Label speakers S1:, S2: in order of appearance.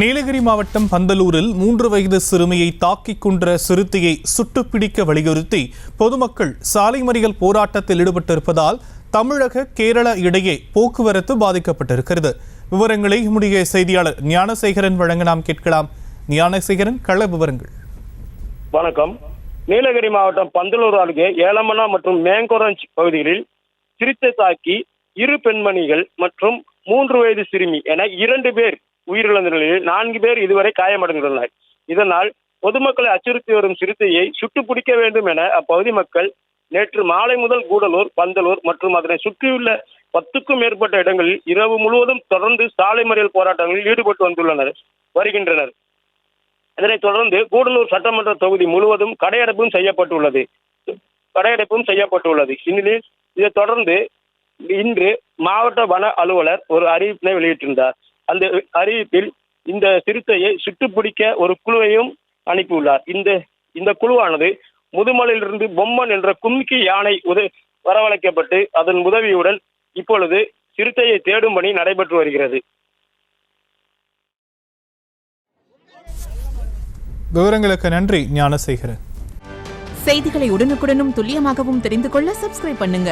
S1: நீலகிரி மாவட்டம் பந்தலூரில் மூன்று வயது சிறுமியை தாக்கிக் கொன்ற சிறுத்தையை சுட்டுப்பிடிக்க வலியுறுத்தி பொதுமக்கள் சாலை மறியல் போராட்டத்தில் ஈடுபட்டிருப்பதால் தமிழக கேரள இடையே போக்குவரத்து பாதிக்கப்பட்டிருக்கிறது. விவரங்களை நம்முடைய செய்தியாளர் ஞானசேகரன் வழங்க நாம் கேட்கலாம். ஞானசேகரன் கள விவரங்கள்.
S2: வணக்கம். நீலகிரி மாவட்டம் பந்தலூர் அருகே ஏலமனா மற்றும் மேங்கோரஞ்ச் பகுதிகளில் சிறுத்தை தாக்கி இரு பெண்மணிகள் மற்றும் மூன்று வயது சிறுமி என இரண்டு பேர் உயிரிழந்த நிலையில் நான்கு பேர் இதுவரை காயமடைந்துள்ளனர். இதனால் பொதுமக்களை அச்சுறுத்தி வரும் சிறுத்தையை சுட்டு பிடிக்க வேண்டும் என அப்பகுதி மக்கள் நேற்று மாலை முதல் கூடலூர் பந்தலூர் மற்றும் அதனை சுற்றியுள்ள பத்துக்கும் மேற்பட்ட இடங்களில் இரவு முழுவதும் தொடர்ந்து சாலை மறியல் போராட்டங்களில் ஈடுபட்டு வந்துள்ளனர் வருகின்றனர். இதனைத் தொடர்ந்து கூடலூர் சட்டமன்ற தொகுதி முழுவதும் கடையடைப்பும் செய்யப்பட்டுள்ளது. கடையடைப்பும் செய்யப்பட்டுள்ளது. இந்நிலையில் இதைத் தொடர்ந்து இன்று மாவட்ட வன அலுவலர் ஒரு அறிவிப்பினை வெளியிட்டிருந்தார். அந்த அறிவிப்பில் இந்த சிறுத்தையை சுட்டுப்பிடிக்க ஒரு குழுவையும் அனுப்பியுள்ளார். இந்த இந்த குழுவானது முதுமலையிலிருந்து பொம்மன் என்ற கும்கி யானை உத வரவழைக்கப்பட்டு அதன் உதவியுடன் இப்பொழுது சிறுத்தையை தேடும் பணி நடைபெற்று வருகிறது.
S1: விவரங்களுக்கு நன்றி ஞானசேகரன்.
S3: செய்திகளை உடனுக்குடனும் துல்லியமாகவும் தெரிந்து கொள்ள சப்ஸ்கிரைப் பண்ணுங்க.